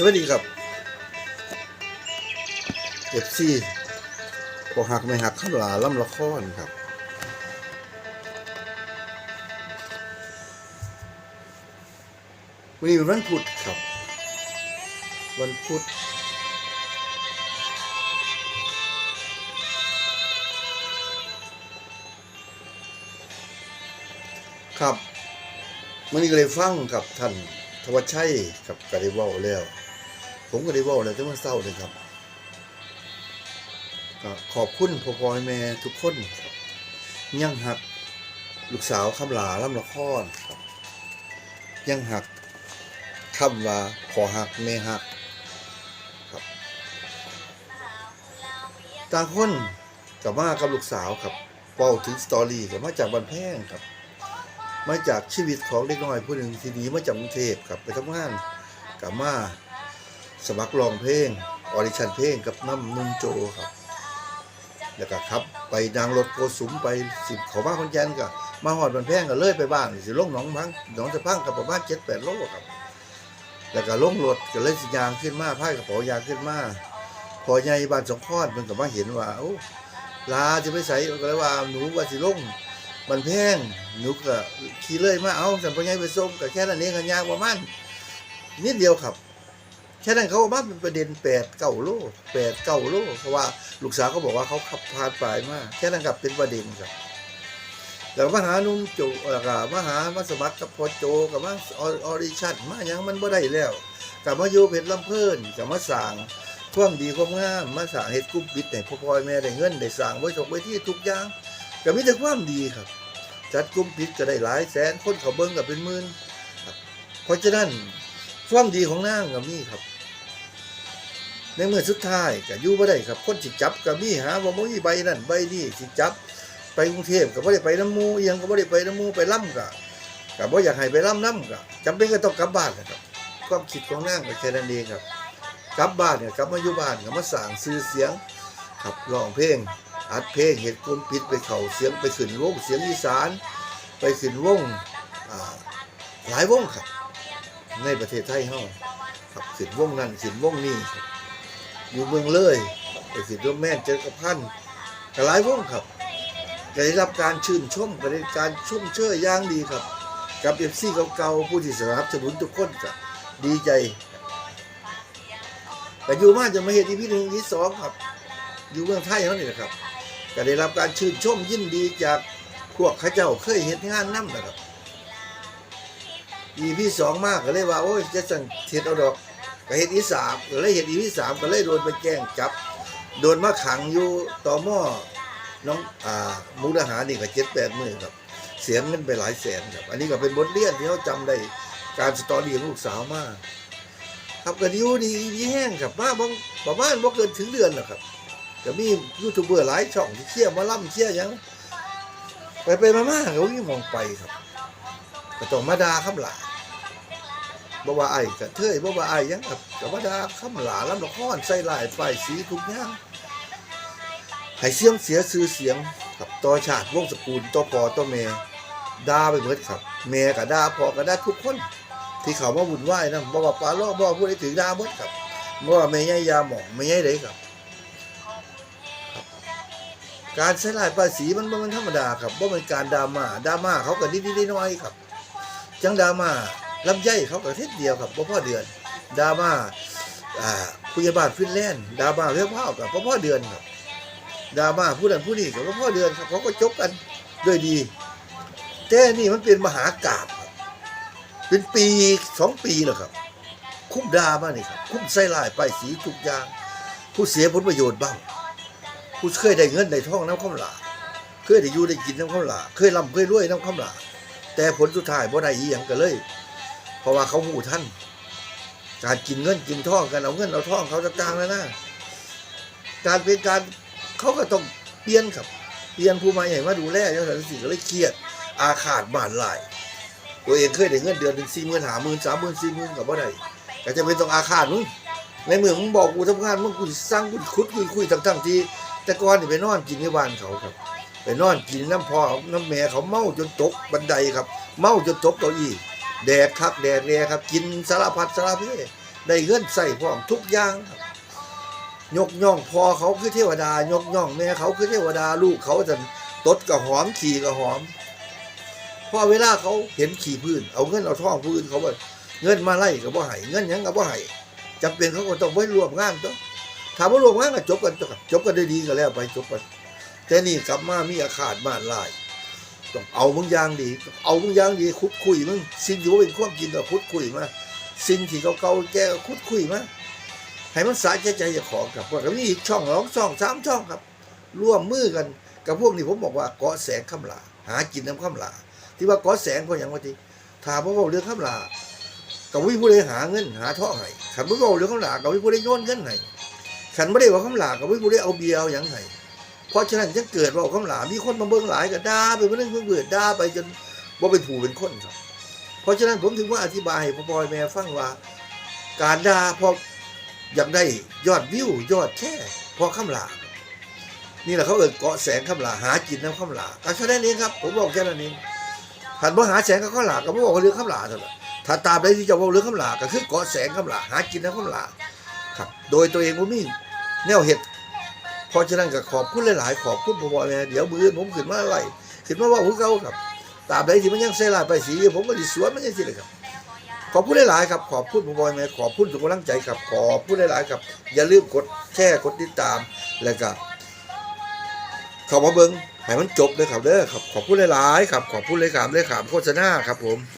สวัสดีครับเอฟซีพอหักไม่หักข้าหลาล่ำละครครับ วันนี้เป็นวันพุธครับ วันพุธครับมันนี้ก็เลยฟังกับท่าน ทวัชชัยกับกาได้เว้าแล้ว ผมก็ได้ว้าแล้วแต่เมื่อเศร้าเลยครับขอบคุณพ่อพ่อแม่ทุกคนยังหักลูกสาวคำหลาล่ำละครยังหักคำว่าขอหักแม่หักครับต่างคนกับมากับลูกสาวครับเว้าถึงสตอรี่กับมาจากบันแพงครับ มาจากชีวิตของเด็กน้อยผู้หนึ่งที่นีมาจากกรุงเทพครับไปทำงานกับมา สมัครร้องเพลงออดิชันเพลงกับน้ำนุ่มโจครับ แล้วก็ครับไปนางรถโกสุมไปสิบเขาบ้านคนแก่นก็มาหอดบันแพงก็เลยไปบ้านสิลงหนองพังหนองสะพังกับประมาณเจ็ดแปดโลครับ แล้วก็ลงรถก็เลยสิยางขึ้นมาพายกระเป๋ายางขึ้นมาพอใหญ่บ้านสองข้อนมันก็มาเห็นว่าโอ้ลาจะไปใส่ก็เลยว่าหนูว่าสิลงมันแพงหนูก็ขี่เลยมาเอาสันพอใหญ่ไปส่งก็แค่นั้นเองกันยางประมาณนิดเดียวครับ ค่นั้นเขาว่าเป็นประเด็นแปดเก้าโลแปดเก้าโลเพราะว่าลูกสาวเขาบอกว่าเขาขับผ่านไปมากแค่นั้นครับเป็นประเด็นครับแล้วมาหานุ่มโจแล้วก็มาหามาสมัครกับพอโจกับมาออดิชั่นมาหยังมันบ่ได้แล้วกับมาอยู่เพชรลำเพิ่นกับมาสั่งความดีความงามมาสั่งเฮ็ดกรุ๊ปบิดให้พ่อพ่อแม่ได้เงินได้สั่งไว้ตกไว้ที่ทุกอย่างก็มีแต่ความดีครับ จัดกลุ่มปิดก็ได้หลายแสนคนเขาเบิ้งก็เป็นหมื่นเพราะฉะนั้นความดีของนางก็มีครับ ในเมื่อสุดท้ายก็อยู่บ่ได้ครับคนสิจับก็มีหาว่าบ่มีใบนั่นใบนี่สิจับ ไปกรุงเทพก็บ่ได้ไปน้ำมูอียงก็บ่ได้ไปน้ำมูไปล่ำก็ก็บ่อยากให้ไปล่ำน้ำก็จำเป็นก็ต้องกลับบ้านนะครับความคิดของนางก็แค่นั้นเองครับ กลับบ้านเนี่ยกลับมาอยู่บ้านก็มาสร้างชื่อเสียงครับร้องเพลงอัดเพลงเห็ดกลมปิดไปเข่าเสียงไปขึ้นวงเสียงอีสาน ไปขึ้นวงอ่าหลายวงครับ ในประเทศไทยเฮาครับขึ้นวงนั้นขึ้นวงนี้ครับ อยู่เมืองเลยไปขึ้นวงแม่นเจอกับพันก็หลายวงครับก็ได้รับการชื่นชมก็ได้การชมเชยอย่างดีครับ กับเอฟซีเก่าๆผู้ที่สนับสนุนทุกคนก็ดีใจแต่อยู่มาจะมาเห็นอีพีหนึ่งอีพีสองครับ อยู่เมืองไทยเขานี่แหละครับก็ได้รับการชื่นชมยินดีจากพวกข้าเจ้าเคยเห็นงานน้ำนะครับอีพี่สองมากก็เลยว่า โอ้ยจะสั่งเทียดเอาดอก ก็เห็นอีสามก็เลยเห็นอีพี่สามก็เลยโดนไปแจ้งจับ โดนมาขังอยู่ต่อหม้อน้องอ่ามุกดาหารนี่ก็เจ็ดแปดหมื่นครับ เสียเงินไปหลายแสนครับ อันนี้ก็เป็นบทเรียนที่เขาจำได้การสตอรี่ของลูกสาวมากครับกันอยู่ดีดีแห้งครับมาบางประมาณบ่เกินถึงเดือนนะครับก็มียูทูบเบอร์หลายช่องที่เชี่ยร์มาล่ำเชี่ยร์ยังไปไปมามาเขายิ่งมองไปครับก็ต้องมาดาคำหลา บ่ว่าไอ้กระเทยบ่ว่าไอ้ยังครับก็มาดาคำหลาลำละครใส่ลายป้ายสีทุกอย่างให้เสียงเสียชื่อเสียงครับต่อชาติวงศ์สกุลต่อพ่อต่อแม่ด่าไปหมดครับแม่ก็ด่าพ่อก็ด่าทุกคน ที่เขามาวุ่นวายนะบ่ว่าปลาล้อบ่ว่าพูดถือด่าหมดครับบ่ว่าแม่ใหญ่ยาหมองแม่ใหญ่ไดครับ การใช้ลายภาษีมันมันธรรมดาครับว่าเป็นการดราม่าดราม่าเขาก็นิดๆน้อยๆครับ จังดราม่า ลำไยเขาก็เทศเดียวครับบ่อพ่อเดือนดราม่าอ่าผู้ใหญ่บ้านฟินแลนด์ดราม่าเรื่องพ่อกับบ่อพ่อเดือนครับดราม่าผู้นั้นผู้นี้กับบ่อพ่อเดือนครับเขาก็จบกันด้วยดี แต่นี่มันเป็นมหากาบครับเป็นปีสองปีแล้วครับ คุ้มดาม่านี่ครับ คุ้มใส่ลายไปสีทุกอย่าง ผู้เสียผลประโยชน์บ้าง ผู้เคยได้เงินได้ทองน้ำข้าวหลาเคยได้อยู่ได้กินน้ำข้าวหลาเคยร่ำเคยรวยน้ำข้าวหลาแต่ผลสุดท้ายบ่ได้อีหยังกันเลย เพราะว่าเขาหูท่าน การกินเงินกินท่องกันเอาเงินเอาท่องเขาต่างแล้วนะการเป็นการเขาก็ต้องเปลี่ยนครับ เปลี่ยนผู้มาใหญ่มาดูแลยังสันสิก็เลยเครียด อาขาดบานหลาย ตัวเองเคยได้เงินเดือนถึงสี่หมื่นหาหมื่นสามหมื่นสี่หมื่นกับบ่าได้ก็จะเป็นต้องอาขาดมึงในเมืองมึงบอกกูทำงานมึงกูสิสร้างกูคุดคุยคุยทั้งๆที่ แต่ก่อนนี่ไปนอนกินที่บ้านเขาครับ ไปนอนกินน้ำพ่อน้ำแม่เขาเมาจนตกบันไดครับ เมาจนตกเก้าอี้ แดดคักแดดแรครับ กินสารพัดสารเพได้เงินใส่พร้อมทุกอย่างครับยกย่องพอเขาคือเทวดา ยกย่องแม่เขาคือเทวดาลูกเขาจะตดกับหอมขี่กับหอมพอเวลาเขาเห็นขี่พื้น เอาเงินเอาทองพื้นเขาว่าเงินมาไล่กับว่าให้เงินยังกับว่าให้จำเป็นเขาก็ต้องไว้รวมงานต้องถามว่ารวมงานก็จบกันจบกันได้ดีก็แล้วไปจบกันแต่นี่กลับมามีอาขาดมานลาย ต้องเอามึงยางดีเอามึงยางดีคุดคุยมึงสิ่งที่ว่าเป็นความจริงก็คุดคุยมาสิ่งที่เก่าๆแกก็คุดคุยมาให้มันสาใจใจจะของกับว่าก็มีอีกช่องสองช่องสามช่องครับ ร่วมมือกันกับพวกนี้ผมบอกว่าเกาะแสงคำลาหากินน้ำคำลาที่ว่าเกาะแสงเพราะอย่างว่าที่ถามว่าเรื่องคำลากับวิผู้ใดหาเงินหาท่องให้ขันไม่บอกเรื่องคำลากับวิผู้ใดโยนเงินให้ขันไม่ได้ว่าคำลากับวิผู้ใดเอาเบียร์เอาอย่างให้ เพราะฉะนั้นจะเกิดว่าคำหลามีคนมาเบิ่งหลายก็ด่าไปเรื่องเพื่อเบื่อด่าไปจนว่าเป็นผู้เป็นคนครับ เพราะฉะนั้นผมถึงว่าอธิบายให้พ่อพ่อแม่ฟังว่า การด่าพออยากได้ยอดวิวยอดแค่พอคำหลามนี่แหละเขาเอิ้นเกาะแสงคำหลาหากินน้ำคำหลาก็แค่นั้นเองครับ ผมบอกแค่นั้นเองหันมาหาแสงกับคำหลาก็ไม่บอกว่าเรื่องคำหลาเท่านั้นถ้าตามใดที่จะว่าเรื่องคำหลาก็คือเกาะแสงคำหลาหากินน้ำคำหลาครับ โดยตัวเองผมมีแนวเหตุ เพราะฉะนั้นก็ขอบคุณหลายๆ ขอบคุณพ่อพ่อแม่เดี๋ยวมือคืนผมขึ้นมาอะไรขึ้นมาว่าหัวเก่าครับตาบใดที่มันยังเสลายไปสี ผมก็ดิสวนมันยังสิเลยครับขอบคุณหลายๆครับ ขอบคุณพ่อพ่อแม่ขอบคุณทุกกำลังใจครับขอบคุณหลายๆครับ อย่าลืมกดแชร์กดติดตามแล้วก็เข้ามาเบิ้งให้มันจบเลยครับเด้อครับขอบคุณหลายๆครับขอบคุณเลยครับเลยครับโฆษณาครับผม